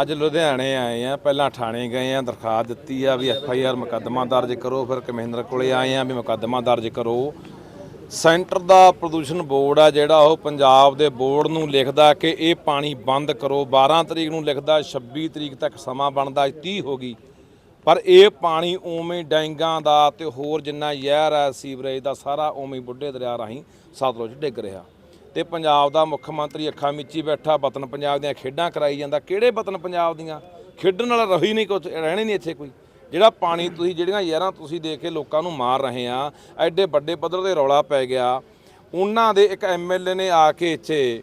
ਅੱਜ ਲੁਧਿਆਣੇ ਆਏ ਆ, ਪਹਿਲਾਂ ਥਾਣੇ ਗਏ ਆ, ਦਰਖਾਸਤ ਦਿੱਤੀ ਆ ਵੀ ਐਫ ਆਈ ਆਰ ਮੁਕੱਦਮਾ ਦਰਜ ਕਰੋ, ਫਿਰ ਕਮਿਸ਼ਨਰ ਕੋਲੇ ਆਏ ਆ ਵੀ ਮੁਕੱਦਮਾ ਦਰਜ ਕਰੋ। ਸੈਂਟਰ ਦਾ ਪ੍ਰਦੂਸ਼ਣ ਬੋਰਡ ਆ ਜਿਹੜਾ ਉਹ ਪੰਜਾਬ ਦੇ ਬੋਰਡ ਨੂੰ ਲਿਖਦਾ ਕਿ ਇਹ ਪਾਣੀ ਬੰਦ ਕਰੋ। 12 ਤਰੀਕ ਨੂੰ ਲਿਖਦਾ 26 ਤਰੀਕ ਤੱਕ ਸਮਾਂ ਬਣਦਾ 30 ਹੋ ਗਈ। ਪਰ ਇਹ ਪਾਣੀ ਉਵੇਂ ਹੀ ਡੈਂਗਾਂ ਦਾ ਤੇ ਹੋਰ ਜਿੰਨਾ ਜ਼ਹਿਰ ਹੈ ਸੀਵਰੇਜ ਦਾ, ਸਾਰਾ ਉਵੇਂ ਹੀ ਬੁੱਢੇ ਦਰਿਆ ਰਾਹੀਂ ਸਤਲੁਜ ਡਿੱਗ ਰਿਹਾ। ਤੇ ਪੰਜਾਬ ਦਾ ਮੁੱਖ ਮੰਤਰੀ ਅੱਖਾਂ ਮੀਚੀ ਬੈਠਾ ਵਤਨ ਪੰਜਾਬ ਦੀਆਂ ਖੇਡਾਂ ਕਰਾਈ ਜਾਂਦਾ। ਕਿਹੜੇ ਵਤਨ ਪੰਜਾਬ ਦੀਆਂ? ਖੇਡਣ ਵਾਲਾ ਰਹੀ ਨਹੀਂ ਕੁਝ ਰਹਿਣੇ ਨਹੀਂ ਇੱਥੇ ਕੋਈ। ਜਿਹੜਾ ਪਾਣੀ ਤੁਸੀਂ ਜਿਹੜੀਆਂ ਯਾਰਾਂ ਤੁਸੀਂ ਦੇ ਕੇ ਲੋਕਾਂ ਨੂੰ ਮਾਰ ਰਹੇ ਆ ਐਡੇ ਵੱਡੇ ਪੱਧਰ ਤੇ ਰੌਲਾ ਪੈ ਗਿਆ। ਉਹਨਾਂ ਦੇ ਇੱਕ ਐਮਐਲਏ ਨੇ ਆ ਕੇ ਇੱਥੇ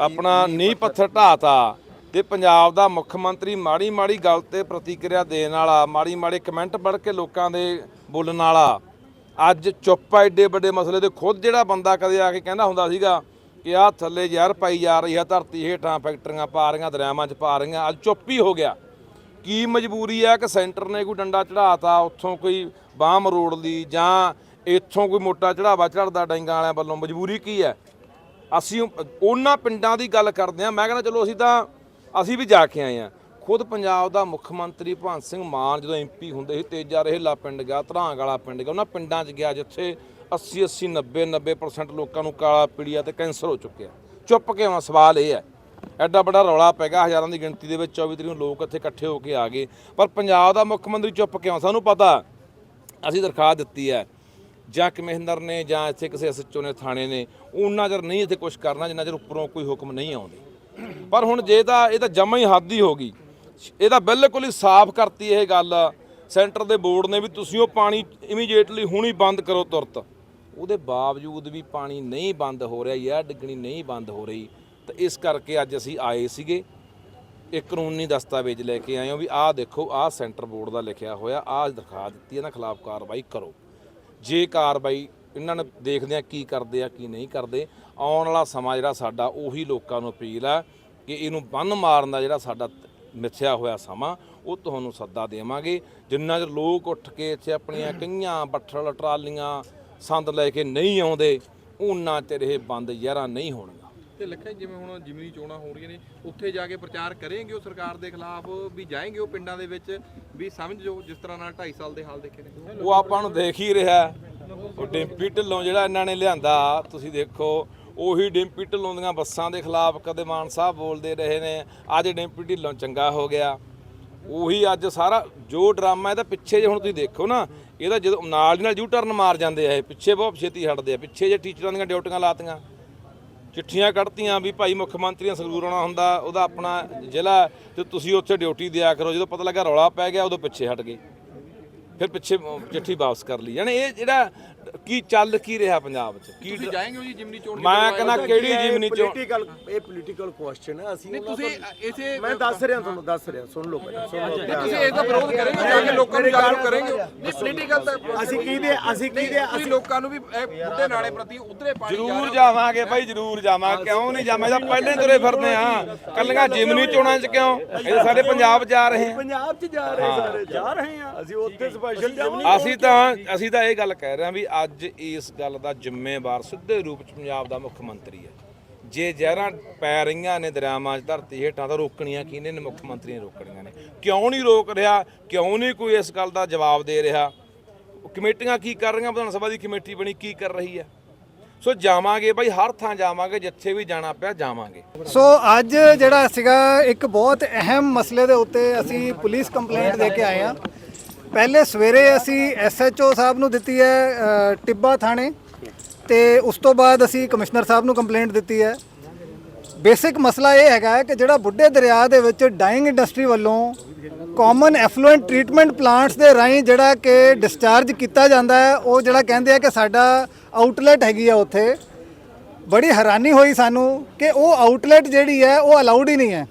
ਆਪਣਾ ਨੀਂਹ ਪੱਥਰ ਢਾਤਾ ਤੇ ਪੰਜਾਬ ਦਾ ਮੁੱਖ ਮੰਤਰੀ ਮਾੜੀ ਮਾੜੀ ਗੱਲ ਤੇ ਪ੍ਰਤੀਕਿਰਿਆ ਦੇਣ ਵਾਲਾ ਮਾੜੀ ਮਾੜੀ ਕਮੈਂਟ ਪੜ੍ਹ ਕੇ ਲੋਕਾਂ ਦੇ ਬੋਲਣ ਵਾਲਾ ਅੱਜ ਚੁੱਪ ਆ ਏਡੇ ਵੱਡੇ ਮਸਲੇ ਤੇ ਖੁਦ ਜਿਹੜਾ ਬੰਦਾ ਕਦੇ ਆ ਕੇ ਕਹਿੰਦਾ ਹੁੰਦਾ ਸੀਗਾ ਕਿ ਆਹ ਥੱਲੇ ਜ਼ਹਿਰ ਪਾਈ ਜਾ ਰਹੀ ਆ, ਧਰਤੀ ਹੇਠਾਂ ਫੈਕਟਰੀਆਂ ਪਾ ਰਹੀਆਂ, ਦਰਿਆਵਾਂ 'ਚ ਪਾ ਰਹੀਆਂ, ਅੱਜ ਚੁੱਪ ਹੀ ਹੋ ਗਿਆ। ਕੀ ਮਜਬੂਰੀ ਹੈ ਕਿ ਸੈਂਟਰ ਨੇ ਕੋਈ ਡੰਡਾ ਚੜਾਤਾ ਉੱਥੋਂ ਕੋਈ ਬਾਹ ਮਰੋੜ ਲਈ ਜਾਂ ਇੱਥੋਂ ਕੋਈ ਮੋਟਾ ਚੜਾਵਾ ਚੜਦਾ ਡੈਂਗਾਂ ਵਾਲਿਆਂ ਵੱਲੋਂ? ਮਜਬੂਰੀ ਕੀ ਹੈ ਅਸੀਂ ਉਹਨਾਂ ਪਿੰਡਾਂ ਦੀ ਗੱਲ ਕਰਦੇ ਆ, ਮੈਂ ਕਹਿੰਦਾ ਚਲੋ ਅਸੀਂ ਤਾਂ, ਅਸੀਂ ਵੀ ਜਾ ਕੇ ਆਏ ਆ। ਖੁਦ ਪੰਜਾਬ ਦਾ ਮੁੱਖ ਮੰਤਰੀ ਭਗਵੰਤ ਸਿੰਘ ਮਾਨ ਜਦੋਂ ਐਮਪੀ ਹੁੰਦੇ ਸੀ, ਤੇਜਾ ਰਹੇਲਾ ਪਿੰਡ ਗਿਆ, ਧਰਾਂਗ ਵਾਲਾ ਪਿੰਡ ਗਿਆ, ਉਹਨਾਂ ਪਿੰਡਾਂ 'ਚ ਗਿਆ ਜਿੱਥੇ 80 80 90 90% ਲੋਕਾਂ ਨੂੰ ਕਾਲਾ ਪੀੜੀਆ ਤੇ ਕੈਂਸਰ ਹੋ ਚੁੱਕਿਆ ਚੁੱਪ ਕੇ ਕਿਉਂ ਸਵਾਲ ਇਹ ਹੈ, ਐਡਾ ਵੱਡਾ ਰੌਲਾ ਪੈ ਗਿਆ, ਹਜ਼ਾਰਾਂ ਦੀ ਗਿਣਤੀ ਦੇ ਵਿੱਚ 24 ਤਰੀਕ ਨੂੰ ਲੋਕ ਇੱਥੇ ਇਕੱਠੇ ਹੋ ਕੇ ਆ ਗਏ, ਪਰ ਪੰਜਾਬ ਦਾ ਮੁੱਖ ਮੰਤਰੀ ਚੁੱਪ ਕਿਉਂ ਸਾਨੂੰ ਪਤਾ, ਅਸੀਂ ਦਰਖਾਸਤ ਦਿੱਤੀ ਹੈ, ਜਾਂ ਕਮਿਸ਼ਨਰ ਨੇ, ਜਾਂ ਇੱਥੇ ਕਿਸੇ ਐਸਐਚਓ ਨੇ, ਥਾਣੇ ਨੇ, ਉਹਨਾਂ ਚਿਰ ਨਹੀਂ ਇੱਥੇ ਕੁਝ ਕਰਨਾ, ਜਿੰਨਾ ਚਿਰ ਉੱਪਰੋਂ ਕੋਈ ਹੁਕਮ ਨਹੀਂ ਆਉਂਦੇ। ਪਰ ਹੁਣ ਜੇ ਤਾਂ, ਇਹ ਤਾਂ ਜਮਾ ਹੀ ਹੱਦ ਹੀ ਹੋ ਗਈ। ਇਹ ਤਾਂ ਬਿਲਕੁਲ ਹੀ ਸਾਫ਼ ਕਰਤੀ ਇਹ ਗੱਲ। ਸੈਂਟਰ ਦੇ ਬੋਰਡ ਨੇ ਵੀ ਤੁਸੀਂ ਉਹ ਪਾਣੀ ਇਮੀਡੀਏਟਲੀ ਹੁਣੀ ਬੰਦ ਕਰੋ ਤੁਰਤ। ਉਹਦੇ ਬਾਵਜੂਦ ਵੀ ਪਾਣੀ ਨਹੀਂ ਬੰਦ ਹੋ ਰਿਹਾ ਯਾਰ ਡਿੱਗਣੀ ਨਹੀਂ ਬੰਦ ਹੋ ਰਹੀ, ਤਾਂ ਇਸ ਕਰਕੇ ਅੱਜ ਅਸੀਂ ਆਏ ਸੀਗੇ। ਇੱਕ ਕਾਨੂੰਨੀ ਦਸਤਾਵੇਜ਼ ਲੈ ਕੇ ਆਏ ਹਾਂ ਵੀ ਆਹ ਦੇਖੋ, ਆਹ ਸੈਂਟਰ ਬੋਰਡ ਦਾ ਲਿਖਿਆ ਹੋਇਆ, ਆਹ ਦਿਖਾ ਦਿੱਤੀ, ਇਹਨਾਂ ਖਿਲਾਫ ਕਾਰਵਾਈ ਕਰੋ। ਜੇ ਕਾਰਵਾਈ ਇਹਨਾਂ ਨੇ ਦੇਖਦੇ ਆ ਕੀ ਕਰਦੇ ਆ, ਕੀ ਨਹੀਂ ਕਰਦੇ, ਆਉਣ ਵਾਲਾ ਸਮਾਂ ਜਿਹੜਾ ਸਾਡਾ, ਉਹੀ ਲੋਕਾਂ ਨੂੰ ਅਪੀਲ ਆ ਕਿ ਇਹਨੂੰ ਬੰਨ ਮਾਰਨ ਦਾ ਜਿਹੜਾ ਸਾਡਾ ਮਿੱਥਿਆ ਹੋਇਆ ਸਮਾਂ ਉਹ ਤੁਹਾਨੂੰ ਸੱਦਾ ਦੇਵਾਂਗੇ। ਜਿੰਨਾ ਚਿਰ ਲੋਕ ਉੱਠ ਕੇ ਇੱਥੇ ਆਪਣੀਆਂ ਕਈਆਂ ਬੱਠਲ ਟਰਾਲੀਆਂ ਸੰਦ ਲੈ ਕੇ ਨਹੀਂ ਆਉਂਦੇ ਉਹਨਾਂ ਚਿਰ ਇਹ ਬੰਦ ਯਾਰਾਂ ਨਹੀਂ ਹੋਣਗਾ ਤੇ ਲੱਖਾ ਜਿਵੇਂ ਹੁਣ ਜਿਮਨੀ ਚੋਣਾਂ ਹੋ ਰਹੀਆਂ ਨੇ ਉੱਥੇ ਜਾ ਕੇ ਪ੍ਰਚਾਰ ਕਰੇਂਗੇ ਉਹ ਸਰਕਾਰ ਦੇ ਖਿਲਾਫ ਵੀ ਜਾਏਂਗੇ ਉਹ ਪਿੰਡਾਂ ਦੇ ਵਿੱਚ ਵੀ ਸਮਝ ਜੋ ਜਿਸ ਤਰ੍ਹਾਂ ਨਾਲ 2.5 ਸਾਲ ਦੇ ਹਾਲ ਦੇਖੇ ਨੇ। ਉਹ ਆਪਾਂ ਨੂੰ ਦੇਖ ਹੀ ਰਿਹਾ। ਉਹ ਡਿੰਪੀ ਢਿੱਲੋਂ ਜਿਹੜਾ ਇਹਨਾਂ ਨੇ ਲਿਆਂਦਾ ਤੁਸੀਂ ਦੇਖੋ ਉਹੀ ਡਿੰਪੀ ਢਿੱਲੋਂ ਦੀਆਂ ਬੱਸਾਂ ਦੇ ਖਿਲਾਫ ਕਦੇ ਮਾਨ ਸਾਹਿਬ ਬੋਲਦੇ ਰਹੇ ਨੇ, ਅੱਜ ਡਿੰਪੀ ਢਿੱਲੋਂ ਚੰਗਾ ਹੋ ਗਿਆ। ਉਹੀ ਅੱਜ ਸਾਰਾ ਜੋ ਡਰਾਮਾ ਇਹਦਾ ਪਿੱਛੇ ਜੇ ਹੁਣ ਤੁਸੀਂ ਦੇਖੋ ਨਾ, ਇਹਦਾ ਜਦੋਂ ਨਾਲ ਦੀ ਨਾਲ ਯੂ ਟਰਨ ਮਾਰ ਜਾਂਦੇ ਆ ਇਹ, ਪਿੱਛੇ ਬਹੁਤ ਛੇਤੀ ਹਟਦੇ ਆ, ਪਿੱਛੇ ਜੇ ਟੀਚਰਾਂ ਦੀਆਂ ਡਿਊਟੀਆਂ ਲਾਤੀਆਂ। ਚਿੱਠੀਆਂ ਕੱਢਤੀਆਂ ਵੀ ਭਾਈ ਮੁੱਖ ਮੰਤਰੀ ਸੰਗਰੂਰ ਆਉਣਾ ਹੁੰਦਾ, ਉਹਦਾ ਆਪਣਾ ਜ਼ਿਲ੍ਹਾ ਤੇ ਤੁਸੀਂ ਉੱਥੇ ਡਿਊਟੀ ਦਿਆ ਕਰੋ, ਜਦੋਂ ਪਤਾ ਲੱਗਾ ਰੌਲਾ ਪੈ ਗਿਆ, ਉਦੋਂ ਪਿੱਛੇ ਹਟ ਗਏ। ਫਿਰ ਪਿੱਛੇ ਚਿੱਠੀ ਵਾਪਸ ਕਰ ਲਈ। ਯਾਨੀ ਇਹ ਜਿਹੜਾ ਕੀ ਚੱਲ ਕੀ ਰਿਹਾ ਪੰਜਾਬ 'ਚ? ਕੀ ਤੁਸੀਂ ਜਾਏਂਗੇ ਜੀ ਜਿਮਨੀ ਚੋਣ ਮੈਂ ਕਹਿੰਦਾ ਕਿਹੜੀ ਜਿਮਨੀ ਚੋਂ ਪੋਲੀਟੀਕਲ ਇਹ ਪੋਲੀਟੀਕਲ ਕੁਐਸਚਨ ਹੈ ਅਸੀਂ ਤੁਸੀਂ ਇਸੇ ਮੈਂ ਦੱਸ ਰਿਹਾ ਤੁਹਾਨੂੰ ਦੱਸ ਰਿਹਾ ਸੁਣ ਲਓ ਪਹਿਲਾਂ ਸੁਣ ਲਓ ਤੁਸੀਂ ਇਹਦਾ ਵਿਰੋਧ ਕਰੇਂਗੇ ਜਾ ਕੇ ਲੋਕਾਂ ਨੂੰ ਜਾਗਰੂਕ ਕਰੇਂਗੇ। ਨਹੀਂ ਪੋਲੀਟੀਕਲ ਤਾਂ ਅਸੀਂ ਕਿਹਦੇ ਅਸੀਂ ਕਿਹਦੇ ਤੁਸੀਂ ਲੋਕਾਂ ਨੂੰ ਵੀ ਇਹ ਬੁੱਢੇ ਨਾਲੇ ਪ੍ਰਤੀ ਉਧਰੇ ਪਾਣੀ ਜ਼ਰੂਰ ਜਾਵਾਂਗੇ ਭਾਈ ਜ਼ਰੂਰ ਜਾਵਾਂਗੇ ਕਿਉਂ ਨਹੀਂ ਜਾਵਾਂ? ਇਹਦਾ ਪਹਿਲੇ ਹੀ ਤੁਰੇ ਫਿਰਦੇ ਆ ਕੱਲੀਆਂ ਜਿਮਨੀ ਚੋਣਾਂ 'ਚ ਕਿਉਂ? ਇਹ ਸਾਰੇ ਪੰਜਾਬ ਜਾ ਰਹੇ ਆ ਪੰਜਾਬ 'ਚ ਜਾ ਰਹੇ ਸਾਰੇ ਜਾ ਰਹੇ ਆ ਅਸੀਂ ਉੱਥੇ ਸਪੈਸ਼ਲ ਜਾਵਾਂਗੇ। ਅਸੀਂ ਤਾਂ ਅਸੀਂ ਤਾਂ ਇਹ ਗੱਲ ਕਹਿ ਰਹੇ ਹਾਂ ਵੀ ਅੱਜ ਇਸ ਗੱਲ ਦਾ ਜ਼ਿੰਮੇਵਾਰ ਸਿੱਧੇ ਰੂਪ 'ਚ ਪੰਜਾਬ ਦਾ ਮੁੱਖ ਮੰਤਰੀ ਹੈ। ਜੇ ਜ਼ਹਿਰਾਂ ਪੈ ਰਹੀਆਂ ਨੇ ਦਰਿਆਵਾਂ 'ਚ, ਧਰਤੀ ਹੇਠਾਂ ਤਾਂ ਰੋਕਣੀਆਂ ਕਿਹਨੇ ਨੇ? ਮੁੱਖ ਮੰਤਰੀ ਨੇ ਰੋਕਣੀਆਂ ਨੇ। ਕਿਉਂ ਨਹੀਂ ਰੋਕ ਰਿਹਾ? ਕਿਉਂ ਨਹੀਂ ਕੋਈ ਇਸ ਗੱਲ ਦਾ ਜਵਾਬ ਦੇ ਰਿਹਾ? ਕਮੇਟੀਆਂ ਕੀ ਕਰ ਰਹੀਆਂ? ਵਿਧਾਨ ਸਭਾ ਦੀ ਕਮੇਟੀ ਬਣੀ, ਕੀ ਕਰ ਰਹੀ ਹੈ? ਸੋ ਜਾਵਾਂਗੇ ਬਾਈ, ਹਰ ਥਾਂ ਜਾਵਾਂਗੇ, ਜਿੱਥੇ ਵੀ ਜਾਣਾ ਪਿਆ ਜਾਵਾਂਗੇ। ਸੋ ਅੱਜ ਜਿਹੜਾ ਸੀਗਾ ਇੱਕ ਬਹੁਤ ਅਹਿਮ ਮਸਲੇ ਦੇ ਉੱਤੇ ਅਸੀਂ ਪੁਲਿਸ ਕੰਪਲੇਂਟ ਦੇ ਕੇ ਆਏ ਆ ਪਹਿਲੇ ਸਵੇਰੇ ਅਸੀਂ ਐਸਐਚਓ ਸਾਹਿਬ ਨੂੰ ਦਿੱਤੀ ਹੈ ਟਿੱਬਾ ਥਾਣੇ ਤੇ ਉਸ ਤੋਂ ਬਾਅਦ ਅਸੀਂ ਕਮਿਸ਼ਨਰ ਸਾਹਿਬ ਨੂੰ ਕੰਪਲੇਂਟ ਦਿੱਤੀ ਹੈ। ਬੇਸਿਕ ਮਸਲਾ ਇਹ ਹੈਗਾ ਕਿ ਜਿਹੜਾ ਬੁੱਢੇ ਦਰਿਆ ਦੇ ਵਿੱਚ ਡਾਈਂਗ ਇੰਡਸਟਰੀ ਵੱਲੋਂ ਕਾਮਨ ਐਫਲੂਐਂਟ ਟ੍ਰੀਟਮੈਂਟ ਪਲਾਂਟਸ ਦੇ ਰਾਹੀਂ ਜਿਹੜਾ ਕਿ ਡਿਸਚਾਰਜ ਕੀਤਾ ਜਾਂਦਾ ਹੈ, ਉਹ ਜਿਹੜਾ ਕਹਿੰਦੇ ਆ ਕਿ ਸਾਡਾ ਆਊਟਲੈਟ ਹੈਗੀ ਆ ਉੱਥੇ। ਬੜੀ ਹੈਰਾਨੀ ਹੋਈ ਸਾਨੂੰ ਕਿ ਉਹ ਆਊਟਲੈਟ ਜਿਹੜੀ ਹੈ, ਉਹ ਅਲਾਉਡ ਹੀ ਨਹੀਂ ਹੈ।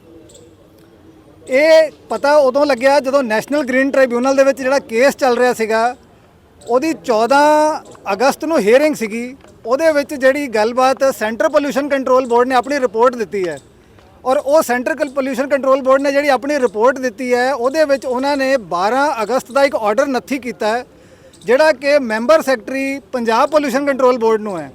ਇਹ ਪਤਾ ਉਦੋਂ ਲੱਗਿਆ ਜਦੋਂ ਨੈਸ਼ਨਲ ਗ੍ਰੀਨ ਟ੍ਰਿਬਿਊਨਲ ਦੇ ਵਿੱਚ ਜਿਹੜਾ ਕੇਸ ਚੱਲ ਰਿਹਾ ਸੀਗਾ, ਉਹਦੀ 14 ਅਗਸਤ ਨੂੰ ਹੀਅਰਿੰਗ ਸੀਗੀ। ਉਹਦੇ ਵਿੱਚ ਜਿਹੜੀ ਗੱਲਬਾਤ ਸੈਂਟਰ ਪੋਲੂਸ਼ਨ ਕੰਟਰੋਲ ਬੋਰਡ ਨੇ ਆਪਣੀ ਰਿਪੋਰਟ ਦਿੱਤੀ ਹੈ। ਔਰ ਉਹ ਸੈਂਟਰ ਪੋਲੂਸ਼ਨ ਕੰਟਰੋਲ ਬੋਰਡ ਨੇ ਜਿਹੜੀ ਆਪਣੀ ਰਿਪੋਰਟ ਦਿੱਤੀ ਹੈ, ਉਹਦੇ ਵਿੱਚ ਉਹਨਾਂ ਨੇ 12 ਅਗਸਤ ਦਾ ਇੱਕ ਆਰਡਰ ਨੱਥੀ ਕੀਤਾ ਹੈ, ਜਿਹੜਾ ਕਿ member secretary Punjab pollution control board ਨੂੰ ਹੈ।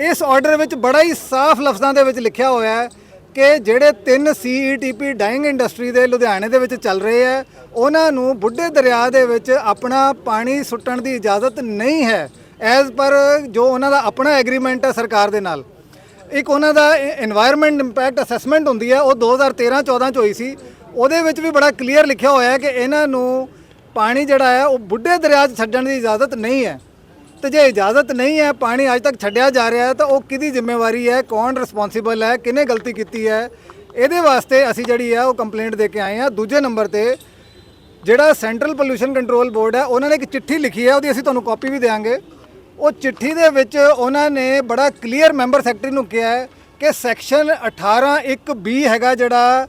ਇਸ ਆਰਡਰ ਵਿੱਚ ਬੜਾ ਹੀ ਸਾਫ਼ ਲਫ਼ਜ਼ਾਂ ਦੇ ਵਿੱਚ ਲਿਖਿਆ ਹੋਇਆ ਹੈ ਕਿ ਜਿਹੜੇ ਤਿੰਨ ਸੀਈਟੀਪੀ ਡਾਈਂਗ ਇੰਡਸਟਰੀ ਦੇ ਲੁਧਿਆਣੇ ਦੇ ਵਿੱਚ ਚੱਲ ਰਹੇ ਆ, ਉਹਨਾਂ ਨੂੰ ਬੁੱਢੇ ਦਰਿਆ ਦੇ ਵਿੱਚ ਆਪਣਾ ਪਾਣੀ ਸੁੱਟਣ ਦੀ ਇਜਾਜ਼ਤ ਨਹੀਂ ਹੈ, ਐਜ਼ ਪਰ ਜੋ ਉਹਨਾਂ ਦਾ ਆਪਣਾ ਐਗਰੀਮੈਂਟ ਹੈ ਸਰਕਾਰ ਦੇ ਨਾਲ। ਇੱਕ ਉਹਨਾਂ ਦਾ এনवायरमेंट ਇੰਪੈਕਟ ਅਸੈਸਮੈਂਟ ਹੁੰਦੀ ਹੈ ਉਹ 2013-14 ਚ ਹੋਈ ਸੀ। ਉਹਦੇ ਵਿੱਚ ਵੀ ਬੜਾ ਕਲੀਅਰ ਲਿਖਿਆ ਹੋਇਆ ਹੈ ਕਿ ਇਹਨਾਂ ਨੂੰ ਪਾਣੀ ਜਿਹੜਾ ਹੈ, ਉਹ ਬੁੱਢੇ ਦਰਿਆ 'ਚ ਛੱਡਣ ਦੀ ਇਜਾਜ਼ਤ ਨਹੀਂ ਹੈ। ਤੇ ਜੇ ਇਜਾਜ਼ਤ ਨਹੀਂ ਹੈ, ਪਾਣੀ ਅੱਜ ਤੱਕ ਛੱਡਿਆ ਜਾ ਰਿਹਾ ਹੈ, ਤਾਂ ਉਹ ਕਿਹਦੀ ਜ਼ਿੰਮੇਵਾਰੀ ਹੈ? ਕੌਣ ਰਿਸਪੌਂਸਿਬਲ ਹੈ? ਕਿਹਨੇ ਗਲਤੀ ਕੀਤੀ ਹੈ? ਇਹਦੇ ਵਾਸਤੇ ਅਸੀਂ ਜਿਹੜੀ ਹੈ, ਉਹ ਕੰਪਲੇਂਟ ਦੇ ਕੇ ਆਏ ਹਾਂ। ਦੂਜੇ ਨੰਬਰ ਤੇ ਜਿਹੜਾ ਸੈਂਟਰਲ ਪੋਲੂਸ਼ਨ ਕੰਟਰੋਲ ਬੋਰਡ ਹੈ, ਉਹਨਾਂ ਨੇ ਇੱਕ ਚਿੱਠੀ ਲਿਖੀ ਹੈ, ਉਹਦੀ ਅਸੀਂ ਤੁਹਾਨੂੰ ਕਾਪੀ ਵੀ ਦੇਵਾਂਗੇ ਉਹ ਚਿੱਠੀ ਦੇ ਵਿੱਚ ਉਹਨਾਂ ਨੇ ਬੜਾ ਕਲੀਅਰ ਮੈਂਬਰ ਸੈਕਟਰੀ ਨੂੰ ਕਿਹਾ ਹੈ ਕਿ ਸੈਕਸ਼ਨ 18 ਇੱਕ ਬੀ ਹੈਗਾ ਜਿਹੜਾ,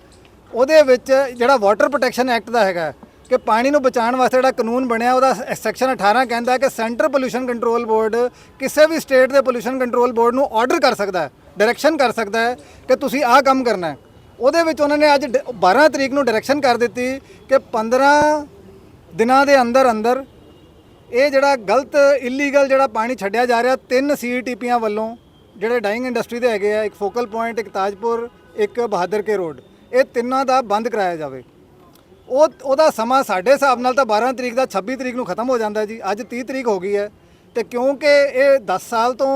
ਉਹਦੇ ਵਿੱਚ ਜਿਹੜਾ ਵਾਟਰ ਪ੍ਰੋਟੈਕਸ਼ਨ ਐਕਟ ਦਾ ਹੈਗਾ। ਕਿ ਪਾਣੀ ਨੂੰ ਬਚਾਉਣ ਵਾਸਤੇ ਜਿਹੜਾ ਕਾਨੂੰਨ ਬਣਿਆ, ਉਹਦਾ ਸੈਕਸ਼ਨ 18 ਕਹਿੰਦਾ ਹੈ ਕਿ ਸੈਂਟਰ ਪੋਲੂਸ਼ਨ ਕੰਟਰੋਲ ਬੋਰਡ ਕਿਸੇ ਵੀ ਸਟੇਟ ਦੇ ਪੋਲੂਸ਼ਨ ਕੰਟਰੋਲ ਬੋਰਡ ਨੂੰ ਆਰਡਰ ਕਰ ਸਕਦਾ ਹੈ ਡਾਇਰੈਕਸ਼ਨ ਕਰ ਸਕਦਾ ਹੈ ਕਿ ਤੁਸੀਂ ਆਹ ਕੰਮ ਕਰਨਾ ਹੈ। ਉਹਦੇ ਵਿੱਚ ਉਹਨਾਂ ਨੇ ਅੱਜ ਡ- 12 ਤਰੀਕ ਨੂੰ ਡਾਇਰੈਕਸ਼ਨ ਕਰ ਦਿੱਤੀ ਕਿ 15 ਦਿਨਾਂ ਦੇ ਅੰਦਰ ਅੰਦਰ ਇਹ ਜਿਹੜਾ ਗਲਤ ਇਲੀਗਲ ਜਿਹੜਾ ਪਾਣੀ ਛੱਡਿਆ ਜਾ ਰਿਹਾ, ਤਿੰਨ ਸੀਟੀਪੀਆਂ ਵੱਲੋਂ, ਜਿਹੜੇ ਡਾਈਂਗ ਇੰਡਸਟਰੀ ਦੇ ਹੈਗੇ ਆ, ਇੱਕ ਫੋਕਲ ਪੁਆਇੰਟ ਇੱਕ ਤਾਜਪੁਰ ਇੱਕ ਬਹਾਦਰ ਕੇ ਰੋਡ ਇਹ ਤਿੰਨਾਂ ਦਾ ਬੰਦ ਕਰਾਇਆ ਜਾਵੇ। ਉਹ ਉਹਦਾ ਸਮਾਂ ਸਾਡੇ ਹਿਸਾਬ ਨਾਲ ਤਾਂ 12 ਤਰੀਕ ਦਾ 26 ਤਰੀਕ ਨੂੰ ਖਤਮ ਹੋ ਜਾਂਦਾ ਹੈ ਜੀ। ਅੱਜ 30 ਤਰੀਕ ਹੋ ਗਈ ਹੈ। ਤੇ ਕਿਉਂਕਿ ਇਹ 10 ਸਾਲ ਤੋਂ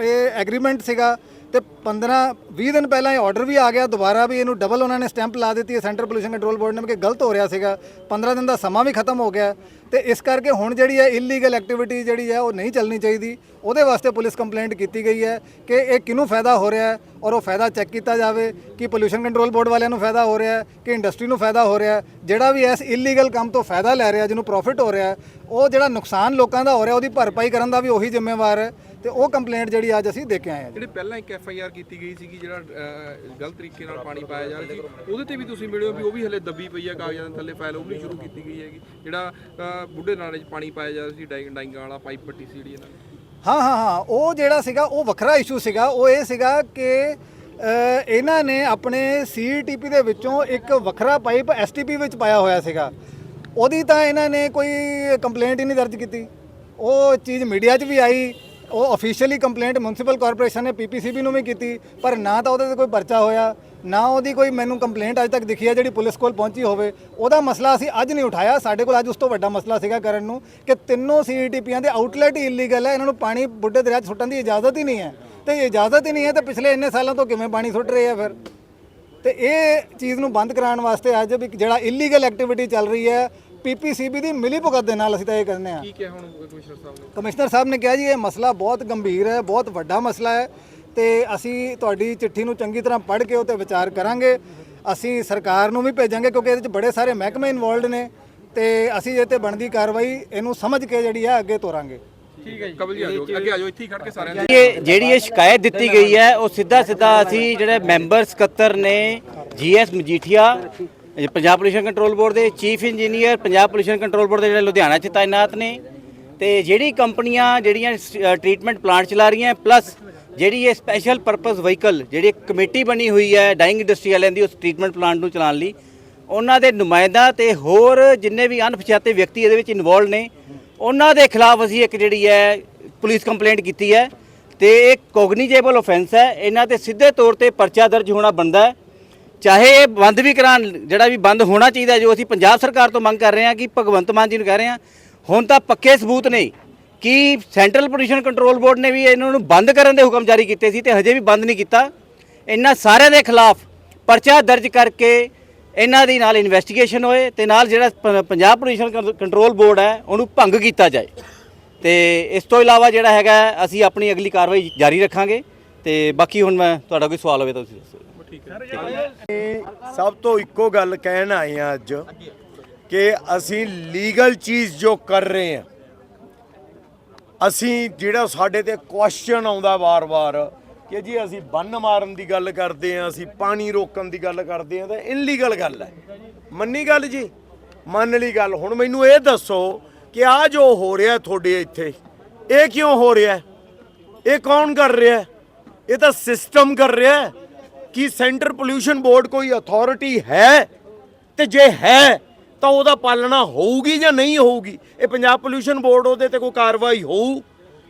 ਇਹ ਐਗਰੀਮੈਂਟ ਸੀਗਾ ਤੇ 15 20 ਦਿਨ ਪਹਿਲਾਂ ਇਹ ਆਰਡਰ ਵੀ ਆ ਗਿਆ, ਦੁਬਾਰਾ ਵੀ ਇਹਨੂੰ ਡਬਲ ਉਹਨਾਂ ਨੇ ਸਟੈਂਪ ਲਾ ਦਿੱਤੀ ਹੈ ਸੈਂਟਰ ਪੋਲੂਸ਼ਨ ਕੰਟਰੋਲ ਬੋਰਡ ਨੇ ਕਿ ਗਲਤ ਹੋ ਰਿਹਾ ਸੀਗਾ। 15 ਦਿਨ ਦਾ ਸਮਾਂ ਵੀ ਖਤਮ ਹੋ ਗਿਆ ਤੇ ਇਸ ਕਰਕੇ ਹੁਣ ਜਿਹੜੀ ਹੈ ਇਲੀਗਲ ਐਕਟੀਵਿਟੀ ਜਿਹੜੀ ਹੈ ਉਹ ਨਹੀਂ ਚੱਲਣੀ ਚਾਹੀਦੀ। ਉਹਦੇ ਵਾਸਤੇ ਪੁਲਿਸ ਕੰਪਲੇਂਟ ਕੀਤੀ ਗਈ ਹੈ ਕਿ ਇਹ ਕਿਹਨੂੰ ਫਾਇਦਾ ਹੋ ਰਿਹਾ ਹੈ ਔਰ ਉਹ ਫਾਇਦਾ ਚੈੱਕ ਕੀਤਾ ਜਾਵੇ ਕਿ ਪੋਲੂਸ਼ਨ ਕੰਟਰੋਲ ਬੋਰਡ ਵਾਲਿਆਂ ਨੂੰ ਫਾਇਦਾ ਹੋ ਰਿਹਾ ਹੈ, ਕਿ ਇੰਡਸਟਰੀ ਨੂੰ ਫਾਇਦਾ ਹੋ ਰਿਹਾ ਹੈ। ਜਿਹੜਾ ਵੀ ਇਸ ਇਲੀਗਲ ਕੰਮ ਤੋਂ ਫਾਇਦਾ ਲੈ ਰਿਹਾ, ਜਿਹਨੂੰ ਪ੍ਰੋਫਿਟ ਹੋ ਰਿਹਾ ਉਹ ਜਿਹੜਾ ਨੁਕਸਾਨ ਲੋਕਾਂ ਦਾ ਹੋ ਰਿਹਾ, ਉਹਦੀ ਭਰਪਾਈ ਕਰਨ ਦਾ ਵੀ ਉਹੀ ਜ਼ਿੰਮੇਵਾਰ ਹੈ। ਤੇ ਉਹ ਕੰਪਲੇਂਟ ਜਿਹੜੀ ਅੱਜ ਅਸੀਂ ਦੇ ਕੇ ਆਏ ਹਾਂ। ਜਿਹੜੇ ਪਹਿਲਾਂ ਇੱਕ ਐਫ ਆਈ ਆਰ ਕੀਤੀ ਗਈ ਸੀਗੀ ਜਿਹੜਾ ਅਹ, ਗਲਤ ਤਰੀਕੇ ਨਾਲ ਪਾਣੀ ਪਾਇਆ ਜਾ ਰਿਹਾ ਸੀ ਉਹਦੇ ਤੇ ਵੀ ਤੁਸੀਂ ਮਿਲਿਓ ਵੀ ਉਹ ਵੀ ਹਲੇ ਦੱਬੀ ਪਈ ਆ ਕਾਗਜ਼ਾਂ ਦੇ ਥੱਲੇ ਫਾਈਲ ਉਹ ਵੀ ਸ਼ੁਰੂ ਕੀਤੀ ਗਈ ਹੈਗੀ। ਜਿਹੜਾ ਅਹ, ਬੁੱਢੇ ਨਾਲੇ 'ਚ ਪਾਣੀ ਪਾਇਆ ਜਾ ਰਿਹਾ ਸੀ ਡਾਈਂਗ ਡਾਈਂਗਾਂ ਵਾਲਾ ਪਾਈਪ ਪੱਟੀ ਸੀ ਜਿਹੜੀ ਇਹਨਾਂ ਨੇ ਹਾਂ ਹਾਂ ਹਾਂ ਉਹ ਜਿਹੜਾ ਸੀਗਾ ਉਹ ਵੱਖਰਾ ਇਸ਼ੂ ਸੀਗਾ। ਉਹ ਇਹ ਸੀਗਾ ਕਿ ਅ, ਇਹਨਾਂ ਨੇ ਆਪਣੇ ਸੀਟੀਪੀ ਦੇ ਵਿੱਚੋਂ ਇੱਕ ਵੱਖਰਾ ਪਾਈਪ ਐਸਟੀਪੀ ਵਿੱਚ ਪਾਇਆ ਹੋਇਆ ਸੀਗਾ। ਉਹਦੀ ਤਾਂ ਇਹਨਾਂ ਨੇ ਕੋਈ ਕੰਪਲੇਂਟ ਹੀ ਨਹੀਂ ਦਰਜ ਕੀਤੀ। ਉਹ ਚੀਜ਼ ਮੀਡੀਆ 'ਚ ਵੀ ਆਈ। ਉਹ ਅਫੀਸ਼ੀਅਲੀ ਕੰਪਲੇਂਟ ਮਿਊਨਿਸਪਲ ਕਾਰਪੋਰੇਸ਼ਨ ਨੇ ਪੀਪੀਸੀਬੀ ਨੂੰ ਵੀ ਕੀਤੀ, ਪਰ ਨਾ ਤਾਂ ਉਹਦੇ ਤੇ ਕੋਈ ਪਰਚਾ ਹੋਇਆ, ਨਾ ਉਹਦੀ ਕੋਈ ਮੈਨੂੰ ਕੰਪਲੇਂਟ ਅੱਜ ਤੱਕ ਦਿਖੀ ਹੈ ਜਿਹੜੀ ਪੁਲਿਸ ਕੋਲ ਪਹੁੰਚੀ ਹੋਵੇ। ਉਹਦਾ ਮਸਲਾ ਅਸੀਂ ਅੱਜ ਨਹੀਂ ਉਠਾਇਆ, ਸਾਡੇ ਕੋਲ ਅੱਜ ਉਸ ਤੋਂ ਵੱਡਾ ਮਸਲਾ ਸੀਗਾ ਕਰਨ ਨੂੰ ਕਿ ਤਿੰਨੋਂ ਸੀਟੀਪੀਆਂ ਦੇ ਆਊਟਲੈਟ ਹੀ ਇਲੀਗਲ ਹੈ, ਇਹਨਾਂ ਨੂੰ ਪਾਣੀ ਬੁੱਢੇ ਦਰਿਆ 'ਚ ਸੁੱਟਣ ਦੀ ਇਜਾਜ਼ਤ ਹੀ ਨਹੀਂ ਹੈ। ਤੇ ਇਜਾਜ਼ਤ ਹੀ ਨਹੀਂ ਹੈ ਤਾਂ ਪਿਛਲੇ ਇੰਨੇ ਸਾਲਾਂ ਤੋਂ ਕਿਵੇਂ ਪਾਣੀ ਸੁੱਟ ਰਹੇ ਆ ਫਿਰ? ਤੇ ਇਹ ਚੀਜ਼ ਨੂੰ ਬੰਦ ਕਰਾਉਣ ਵਾਸਤੇ ਅੱਜ ਵੀ ਜਿਹੜਾ ਇਲੀਗਲ ਐਕਟੀਵਿਟੀ ਚੱਲ ਰਹੀ ਹੈ ਪੀਪੀਸੀਬੀ ਦੀ ਮਿਲੀ ਭੁਗਤ ਦੇ ਨਾਲ ਅਸੀਂ ਤਾਂ ਇਹ ਕਰਨੇ ਆ ਕੀ ਕਿਹਾ ਹੁਣ ਕਮਿਸ਼ਨਰ ਸਾਹਿਬ ਨੇ? ਕਮਿਸ਼ਨਰ ਸਾਹਿਬ ਨੇ ਕਿਹਾ ਜੀ ਇਹ ਮਸਲਾ ਬਹੁਤ ਗੰਭੀਰ ਹੈ ਬਹੁਤ ਵੱਡਾ ਮਸਲਾ ਹੈ ਤੇ ਅਸੀਂ ਤੁਹਾਡੀ ਚਿੱਠੀ ਨੂੰ ਚੰਗੀ ਤਰ੍ਹਾਂ ਪੜ੍ਹ ਕੇ ਉਹ ਤੇ ਵਿਚਾਰ ਕਰਾਂਗੇ। ਅਸੀਂ ਸਰਕਾਰ ਨੂੰ ਵੀ ਭੇਜਾਂਗੇ ਕਿਉਂਕਿ ਇਹਦੇ ਵਿੱਚ ਬੜੇ ਸਾਰੇ ਮਹਿਕਮੇ ਇਨਵੋਲਡ ਨੇ ਤੇ ਅਸੀਂ ਇਹ ਤੇ ਬਣਦੀ ਕਾਰਵਾਈ ਇਹਨੂੰ ਸਮਝ ਕੇ ਜਿਹੜੀ ਹੈ ਅੱਗੇ ਤੋਰਾਂਗੇ। ਠੀਕ ਹੈ ਜੀ। ਕਬਲ ਜੀ ਆਜੋ ਅੱਗੇ ਆਜੋ ਇੱਥੇ ਹੀ ਖੜ ਕੇ ਸਾਰਿਆਂ ਨੇ। ਇਹ ਜਿਹੜੀ ਇਹ ਸ਼ਿਕਾਇਤ ਦਿੱਤੀ ਗਈ ਹੈ ਉਹ ਸਿੱਧਾ ਸਿੱਧਾ ਅਸੀਂ ਜਿਹੜੇ ਮੈਂਬਰ ਸਕੱਤਰ ਨੇ ਜੀਐਸ ਮਜੀਠੀਆ ਇਹ ਪੰਜਾਬ ਪੋਲੂਸ਼ਨ ਕੰਟਰੋਲ ਬੋਰਡ ਦੇ chief engineer Punjab pollution control board ਦੇ ਜਿਹੜੇ ਲੁਧਿਆਣਾ 'ਚ ਤਾਇਨਾਤ ਨੇ। ਤੇ ਜਿਹੜੀ ਕੰਪਨੀਆਂ ਜਿਹੜੀਆਂ ਟ੍ਰੀਟਮੈਂਟ ਪਲਾਂਟ ਚਲਾ ਰਹੀਆਂ ਪਲੱਸ ਜਿਹੜੀ ਇਹ ਸਪੈਸ਼ਲ ਪਰਪਸ ਵਹੀਕਲ ਜਿਹੜੀ ਇੱਕ ਕਮੇਟੀ ਬਣੀ ਹੋਈ ਹੈ ਡਾਈਂਗ ਇੰਡਸਟਰੀ ਵਾਲਿਆਂ ਦੀ ਉਸ ਟ੍ਰੀਟਮੈਂਟ ਪਲਾਂਟ ਨੂੰ ਚਲਾਉਣ ਲਈ, ਉਹਨਾਂ ਦੇ ਨੁਮਾਇੰਦਾ ਤੇ ਹੋਰ ਜਿੰਨੇ ਵੀ ਅਣਪਛਾਤੇ ਵਿਅਕਤੀ ਇਹਦੇ ਵਿੱਚ ਇਨਵੋਲਡ ਨੇ, ਉਹਨਾਂ ਦੇ ਖਿਲਾਫ ਅਸੀਂ ਇੱਕ ਜਿਹੜੀ ਹੈ ਪੁਲਿਸ ਕੰਪਲੇਂਟ ਕੀਤੀ ਹੈ। ਤੇ ਇਹ ਕੋਗਨੀਜੇਬਲ ਆਫੈਂਸ ਹੈ, ਇਹਨਾਂ ਤੇ ਸਿੱਧੇ ਤੌਰ ਤੇ ਪਰਚਾ ਦਰਜ ਹੋਣਾ ਬਣਦਾ ਹੈ। ਚਾਹੇ ਇਹ ਬੰਦ ਵੀ ਕਰਾਉਣ, ਜਿਹੜਾ ਵੀ ਬੰਦ ਹੋਣਾ ਚਾਹੀਦਾ ਜੋ ਅਸੀਂ ਪੰਜਾਬ ਸਰਕਾਰ ਤੋਂ ਮੰਗ ਕਰ ਰਹੇ ਹਾਂ ਕਿ ਭਗਵੰਤ ਮਾਨ ਜੀ ਨੂੰ ਕਹਿ ਰਹੇ ਹਾਂ, ਹੁਣ ਤਾਂ ਪੱਕੇ ਸਬੂਤ ਨੇ ਕਿ ਸੈਂਟਰਲ ਪੋਲੂਸ਼ਨ ਕੰਟਰੋਲ ਬੋਰਡ ਨੇ ਵੀ ਇਹਨਾਂ ਨੂੰ ਬੰਦ ਕਰਨ ਦੇ ਹੁਕਮ ਜਾਰੀ ਕੀਤੇ ਸੀ ਤੇ ਹਜੇ ਵੀ ਬੰਦ ਨਹੀਂ ਕੀਤਾ। ਇਹਨਾਂ ਸਾਰਿਆਂ ਦੇ ਖਿਲਾਫ ਪਰਚਾ ਦਰਜ ਕਰਕੇ ਇਹਨਾਂ ਦੀ ਨਾਲ ਇਨਵੈਸਟੀਗੇਸ਼ਨ ਹੋਏ ਤੇ ਨਾਲ ਜਿਹੜਾ ਪ- ਪੰਜਾਬ ਪੋਲੂਸ਼ਨ ਕੰਟਰੋਲ ਬੋਰਡ ਹੈ, ਉਹਨੂੰ ਭੰਗ ਕੀਤਾ ਜਾਏ। ਤੇ ਇਸ ਤੋਂ ਇਲਾਵਾ ਜਿਹੜਾ ਹੈਗਾ, ਅਸੀਂ ਆਪਣੀ ਅਗਲੀ ਕਾਰਵਾਈ ਜਾਰੀ ਰੱਖਾਂਗੇ। ਤੇ ਬਾਕੀ ਹੁਣ ਮੈਂ ਤੁਹਾਡਾ ਕੋਈ ਸਵਾਲ ਹੋਵੇ ਤਾਂ ਤੁਸੀਂ ਦੱਸੋ। ਅਸੀਂ ਸਭ ਤੋਂ ਇੱਕੋ ਗੱਲ ਕਹਿਣ ਆਏ ਆ ਅੱਜ ਕਿ ਅਸੀਂ ਲੀਗਲ ਚੀਜ਼ ਜੋ ਕਰ ਰਹੇ ਆ ਅਸੀਂ ਜਿਹੜਾ ਸਾਡੇ ਤੇ ਕੁਐਸਚਨ ਆਉਂਦਾ ਵਾਰ-ਵਾਰ ਕਿ ਜੀ ਅਸੀਂ ਬੰਨ ਮਾਰਨ ਦੀ ਗੱਲ ਕਰਦੇ ਆ ਅਸੀਂ ਪਾਣੀ ਰੋਕਣ ਦੀ ਗੱਲ ਕਰਦੇ ਆ ਤਾਂ ਇਨਲੀਗਲ ਗੱਲ ਹੈ। ਮੰਨੀ ਗੱਲ ਜੀ? ਮੰਨ ਲਈ ਗੱਲ। ਹੁਣ ਮੈਨੂੰ ਇਹ ਦੱਸੋ ਕਿ ਆ ਜੋ ਹੋ ਰਿਹਾ ਤੁਹਾਡੇ ਇੱਥੇ, ਇਹ ਕਿਉਂ ਹੋ ਰਿਹਾ? ਇਹ ਕੌਣ ਕਰ ਰਿਹਾ? ਇਹ ਤਾਂ ਸਿਸਟਮ ਕਰ ਰਿਹਾ ਕਿ ਸੈਂਟਰ ਪੋਲੂਸ਼ਨ ਬੋਰਡ ਕੋਈ ਅਥਾਰਟੀ ਹੈ? ਤੇ ਜੇ ਹੈ, ਤਾਂ ਉਹਦਾ ਪਾਲਣਾ ਹੋਊਗੀ ਜਾਂ ਨਹੀਂ ਹੋਊਗੀ? ਇਹ ਪੰਜਾਬ ਪੋਲੂਸ਼ਨ ਬੋਰਡ ਉਹਦੇ ਤੇ ਕੋਈ ਕਾਰਵਾਈ ਹੋਊ?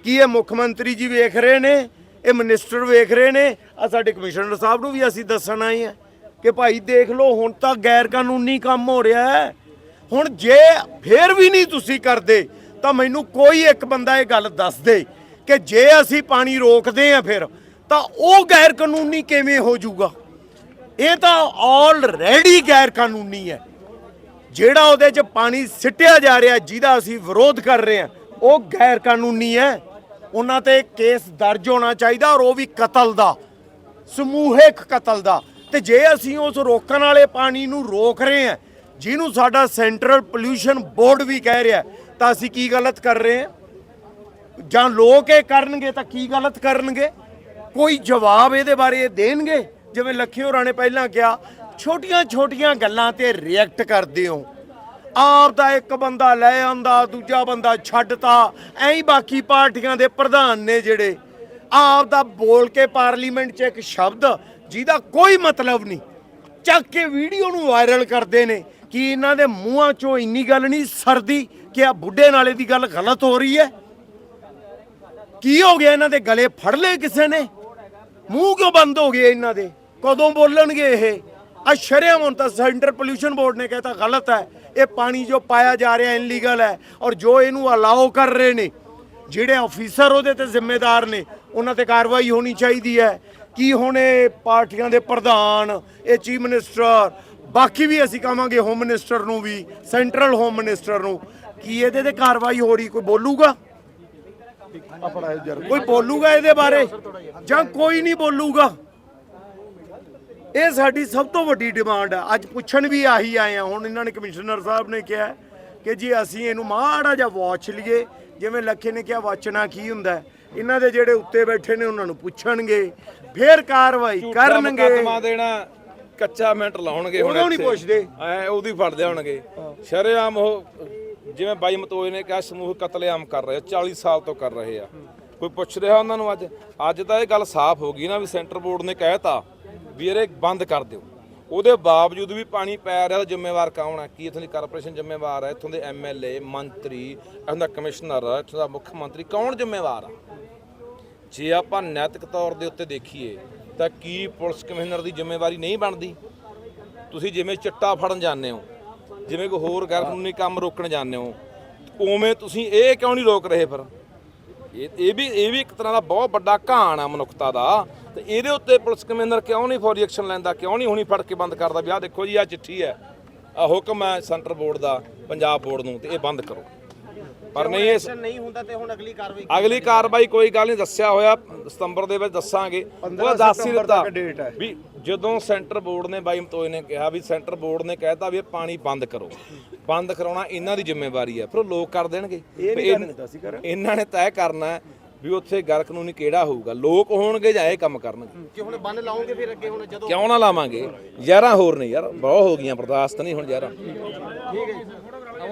ਕੀ ਇਹ ਮੁੱਖ ਮੰਤਰੀ ਜੀ ਵੇਖ ਰਹੇ ਨੇ? ਇਹ ਮਿਨਿਸਟਰ ਵੇਖ ਰਹੇ ਨੇ? ਆ ਸਾਡੇ ਕਮਿਸ਼ਨਰ ਸਾਹਿਬ ਨੂੰ ਵੀ ਅਸੀਂ ਦੱਸਣ ਆਏ ਆ ਕਿ ਭਾਈ ਦੇਖ ਲਓ, ਹੁਣ ਤਾਂ ਗੈਰ ਕਾਨੂੰਨੀ ਕੰਮ ਹੋ ਰਿਹਾ ਹੈ। ਹੁਣ ਜੇ ਫੇਰ ਵੀ ਨਹੀਂ ਤੁਸੀਂ ਕਰਦੇ, ਤਾਂ ਮੈਨੂੰ ਕੋਈ ਇੱਕ ਬੰਦਾ ਇਹ ਗੱਲ ਦੱਸ ਦੇ ਕਿ ਜੇ ਅਸੀਂ ਪਾਣੀ ਰੋਕਦੇ ਆ ਫਿਰ ਤਾਂ ਉਹ ਗੈਰ ਕਾਨੂੰਨੀ ਕਿਵੇਂ ਹੋ ਜਾਊਗਾ? ਇਹ ਤਾਂ ਆਲਰੇਡੀ ਗੈਰ ਕਾਨੂੰਨੀ ਹੈ। ਜਿਹੜਾ ਉਹਦੇ 'ਚ ਪਾਣੀ ਸਿੱਟਿਆ ਜਾ ਰਿਹਾ, ਜਿਹਦਾ ਅਸੀਂ ਵਿਰੋਧ ਕਰ ਰਹੇ ਹਾਂ, ਉਹ ਗੈਰ ਕਾਨੂੰਨੀ ਹੈ। ਉਹਨਾਂ ਤੇ ਕੇਸ ਦਰਜ ਹੋਣਾ ਚਾਹੀਦਾ ਔਰ ਉਹ ਵੀ ਕਤਲ ਦਾ, ਸਮੂਹਿਕ ਕਤਲ ਦਾ। ਤੇ ਜੇ ਅਸੀਂ ਉਸ ਰੋਕਣ ਵਾਲੇ ਪਾਣੀ ਨੂੰ ਰੋਕ ਰਹੇ ਹਾਂ, ਜਿਹਨੂੰ ਸਾਡਾ ਸੈਂਟਰਲ ਪੋਲਿਊਸ਼ਨ ਬੋਰਡ ਵੀ ਕਹਿ ਰਿਹਾ, ਤਾਂ ਅਸੀਂ ਕੀ ਗਲਤ ਕਰ ਰਹੇ ਹਾਂ? ਜਾਂ ਲੋਕ ਇਹ ਕਰਨਗੇ ਤਾਂ ਕੀ ਗਲਤ ਕਰਨਗੇ? ਕੋਈ ਜਵਾਬ ਇਹਦੇ ਬਾਰੇ ਇਹ ਦੇਣਗੇ? ਜਿਵੇਂ ਲੱਖੀ ਹੋਰਾਂ ਨੇ ਪਹਿਲਾਂ ਕਿਹਾ, ਛੋਟੀਆਂ ਛੋਟੀਆਂ ਗੱਲਾਂ ਤੇ ਰਿਐਕਟ ਕਰਦੇ ਹੋ। ਆਪ ਦਾ ਇੱਕ ਬੰਦਾ ਲੈ ਆਂਦਾ, ਦੂਜਾ ਬੰਦਾ ਛੱਡਤਾ। ਐਂ ਹੀ ਬਾਕੀ ਪਾਰਟੀਆਂ ਦੇ ਪ੍ਰਧਾਨ ਨੇ ਜਿਹੜੇ। ਆਪ ਦਾ ਬੋਲ ਕੇ ਪਾਰਲੀਮੈਂਟ 'ਚ ਇੱਕ ਸ਼ਬਦ, ਜਿਹਦਾ ਕੋਈ ਮਤਲਬ ਨਹੀਂ। ਚੱਕ ਕੇ ਵੀਡੀਓ ਨੂੰ ਵਾਇਰਲ ਕਰਦੇ ਨੇ ਕਿ ਇਹਨਾਂ ਦੇ ਮੂੰਹਾਂ 'ਚੋਂ ਇੰਨੀ ਗੱਲ ਨਹੀਂ ਸਰਦੀ ਕਿ ਆ ਬੁੱਢੇ ਨਾਲੇ ਦੀ ਗੱਲ ਗਲਤ ਹੋ ਰਹੀ ਹੈ। ਕੀ ਹੋ ਗਿਆ ਇਹਨਾਂ ਦੇ ਗਲੇ ਫੜ ਲਏ ਕਿਸੇ ਨੇ? ਮੂੰਹ ਕਿਉਂ ਬੰਦ ਹੋ ਗਏ ਇਹਨਾਂ ਦੇ? ਕਦੋਂ ਬੋਲਣਗੇ ਇਹ? ਆ ਸ਼ਰੇਆਮ ਹੁਣ ਤਾਂ ਸੈਂਟਰ ਪੋਲਿਊਸ਼ਨ ਬੋਰਡ ਨੇ ਕਹਿਤਾ ਗਲਤ ਹੈ। ਇਹ ਪਾਣੀ ਜੋ ਪਾਇਆ ਜਾ ਰਿਹਾ ਇਨਲੀਗਲ ਹੈ ਔਰ ਜੋ ਇਹਨੂੰ ਅਲਾਓ ਕਰ ਰਹੇ ਨੇ, ਜਿਹੜੇ ਅਫੀਸਰ ਉਹਦੇ ਤੇ ਜ਼ਿੰਮੇਦਾਰ ਨੇ, ਉਹਨਾਂ ਤੇ ਕਾਰਵਾਈ ਹੋਣੀ ਚਾਹੀਦੀ ਹੈ। ਕੀ ਹੁਣ ਇਹ ਪਾਰਟੀਆਂ ਦੇ ਪ੍ਰਧਾਨ, ਇਹ ਚੀਫ ਮਿਨਿਸਟਰ ਬਾਕੀ ਵੀ ਅਸੀਂ ਕਹਾਂਗੇ ਹੋਮ ਮਿਨਿਸਟਰ ਨੂੰ ਵੀ ਸੈਂਟਰਲ ਹੋਮ ਮਿਨਿਸਟਰ ਨੂੰ, ਕੀ ਇਹਦੇ ਤੇ ਕਾਰਵਾਈ ਹੋ ਰਹੀ, ਕੋਈ ਬੋਲੂਗਾ? ਕੋਈ ਬੋਲੂਗਾ ਇਹਦੇ ਬਾਰੇ? ਜਾਂ ਕੋਈ ਨਹੀਂ ਬੋਲੂਗਾ? ਇਹ ਸਾਡੀ ਸਭ ਤੋਂ ਵੱਡੀ ਡਿਮਾਂਡ ਹੈ ਅੱਜ ਪੁੱਛਣ ਵੀ ਆਹੀ ਆਏ ਆ। ਹੁਣ ਇਹਨਾਂ ਨੇ ਕਮਿਸ਼ਨਰ ਸਾਹਿਬ ਨੇ ਕਿਹਾ ਕਿ ਜੀ ਅਸੀਂ ਇਹਨੂੰ ਮਾੜਾ ਜਿਹਾ ਵਾਚ ਲਈਏ। ਜਿਵੇਂ ਲੱਖੇ ਨੇ ਕਿਹਾ ਵਾਚਣਾ ਕੀ ਹੁੰਦਾ। ਇਹਨਾਂ ਦੇ ਜਿਹੜੇ ਉੱਤੇ ਬੈਠੇ ਨੇ ਉਹਨਾਂ ਨੂੰ ਪੁੱਛਣਗੇ। ਫੇਰ ਕਾਰਵਾਈ ਕਰਨਗੇ। ਮੁਕੱਦਮਾ ਦੇਣਾ ਕੱਚਾ ਮਿੰਟ ਲਾਉਣਗੇ ਹੁਣ ਨਹੀਂ। ਪੁੱਛਦੇ। ਐ ਉਹਦੀ ਫੜਦੇ ਹੋਣਗੇ ਸ਼ਰੇਆਮ ਉਹ ਜਿਵੇਂ ਬਾਈ ਮਤੋਏ ਨੇ ਕਿਹਾ ਸਮੂਹ ਕਤਲੇਆਮ ਕਰ ਰਹੇ ਆ, 40 ਸਾਲ ਤੋਂ ਕਰ ਰਹੇ ਆ। ਕੋਈ ਪੁੱਛ ਰਿਹਾ ਉਹਨਾਂ ਨੂੰ ਅੱਜ? ਅੱਜ ਤਾਂ ਇਹ ਗੱਲ ਸਾਫ਼ ਹੋ ਗਈ ਨਾ ਵੀ ਸੈਂਟਰ ਬੋਰਡ ਨੇ ਕਹਿਤਾ ਵੀ ਇਹ ਬੰਦ ਕਰ ਦਿਓ। ਉਹਦੇ ਬਾਵਜੂਦ ਵੀ ਪਾਣੀ ਪੈ ਰਿਹਾ ਤਾਂ ਜ਼ਿੰਮੇਵਾਰ ਕੌਣ ਹੈ ਕੀ ਇਥੋਂ ਦੀ ਕਾਰਪੋਰੇਸ਼ਨ ਜ਼ਿੰਮੇਵਾਰ ਹੈ ਇਥੋਂ ਦੇ ਐਮਐਲਏ ਮੰਤਰੀ ਇਥੋਂ ਦਾ ਕਮਿਸ਼ਨਰ ਇਥੋਂ ਦਾ ਮੁੱਖ ਮੰਤਰੀ ਕੌਣ ਜ਼ਿੰਮੇਵਾਰ ਆ? ਜੇ ਆਪਾਂ ਨੈਤਿਕ ਤੌਰ ਦੇ ਉੱਤੇ ਦੇਖੀਏ ਤਾਂ ਕੀ ਪੁਲਿਸ ਕਮਿਸ਼ਨਰ ਦੀ ਜ਼ਿੰਮੇਵਾਰੀ ਨਹੀਂ ਬਣਦੀ? ਤੁਸੀਂ ਜਿਵੇਂ ਚਿੱਟਾ ਫੜਨ ਜਾਂਦੇ ਹੋ ਜਿਵੇਂ ਕੋਈ ਹੋਰ ਗੈਰ ਕਾਨੂੰਨੀ ਕੰਮ ਰੋਕਣ ਜਾਂਦੇ ਹੋ, ਉਵੇਂ ਤੁਸੀਂ ਇਹ ਕਿਉਂ ਨਹੀਂ ਰੋਕ ਰਹੇ ਫਿਰ? ਇਹ ਇਹ ਵੀ ਇਹ ਵੀ ਇੱਕ ਤਰ੍ਹਾਂ ਦਾ ਬਹੁਤ ਵੱਡਾ ਘਾਣ ਆ ਮਨੁੱਖਤਾ ਦਾ, ਤੇ ਇਹਦੇ ਉੱਤੇ ਪੁਲਿਸ ਕਮਿਸ਼ਨਰ ਕਿਉਂ ਨਹੀਂ ਫੌਰੀ ਐਕਸ਼ਨ ਲੈਂਦਾ, ਕਿਉਂ ਨਹੀਂ ਹੁਣੀ ਫੜ ਕੇ ਬੰਦ ਕਰਦਾ ਵੀ ਆਹ ਦੇਖੋ ਜੀ, ਆਹ ਚਿੱਠੀ ਹੈ ਆ ਹੁਕਮ ਹੈ ਸੈਂਟਰ ਬੋਰਡ ਦਾ, ਪੰਜਾਬ ਬੋਰਡ ਨੂੰ, ਤੇ ਇਹ ਬੰਦ ਕਰੋ। ਪਰ ਨਹੀਂ ਇਹ ਨਹੀਂ ਹੁੰਦਾ ਤੇ ਹੁਣ ਅਗਲੀ ਕਾਰਵਾਈ ਅਗਲੀ ਕਾਰਵਾਈ ਕੋਈ ਗੱਲ ਨਹੀਂ ਦੱਸਿਆ ਹੋਇਆ ਸਤੰਬਰ ਦੇ ਵਿੱਚ ਦੱਸਾਂਗੇ। ਉਹ ਦੱਸ ਹੀ ਦਿੱਤਾ। ਵੀ ਜਦੋਂ ਸੈਂਟਰ ਬੋਰਡ ਨੇ ਬਾਈ ਮਤੋਏ ਨੇ ਕਿਹਾ ਵੀ ਸੈਂਟਰ ਬੋਰਡ ਨੇ ਕਹਿਤਾ ਵੀ ਇਹ ਪਾਣੀ ਬੰਦ ਕਰੋ। ਬੰਦ ਕਰਾਉਣਾ ਇਹਨਾਂ ਦੀ ਜ਼ਿੰਮੇਵਾਰੀ ਹੈ ਫਿਰ ਉਹ ਲੋਕ ਕਰ ਦੇਣਗੇ। ਇਹਨਾਂ ਨੇ ਤੈਅ ਕਰਨਾ ਵੀ ਉੱਥੇ ਗੈਰ ਕਾਨੂੰਨੀ ਕਿਹੜਾ ਹੋਊਗਾ। ਲੋਕ ਹੋਣਗੇ ਜਾਂ ਇਹ ਕੰਮ ਕਰਨਗੇ। ਜੇ ਹੁਣ ਬੰਨ ਲਾਉਂਗੇ ਫਿਰ ਅੱਗੇ ਹੁਣ ਜਦੋਂ ਕਿਉਂ ਨਾ ਲਾਵਾਂਗੇ? ਯਾਰਾਂ ਹੋਰ ਨਹੀਂ ਯਾਰ ਬਹੁਤ ਹੋ ਗਈਆਂ ਬਰਦਾਸ਼ਤ ਨਹੀਂ ਹੁਣ ਯਾਰਾਂ। ਠੀਕ ਹੈ ਜੀ।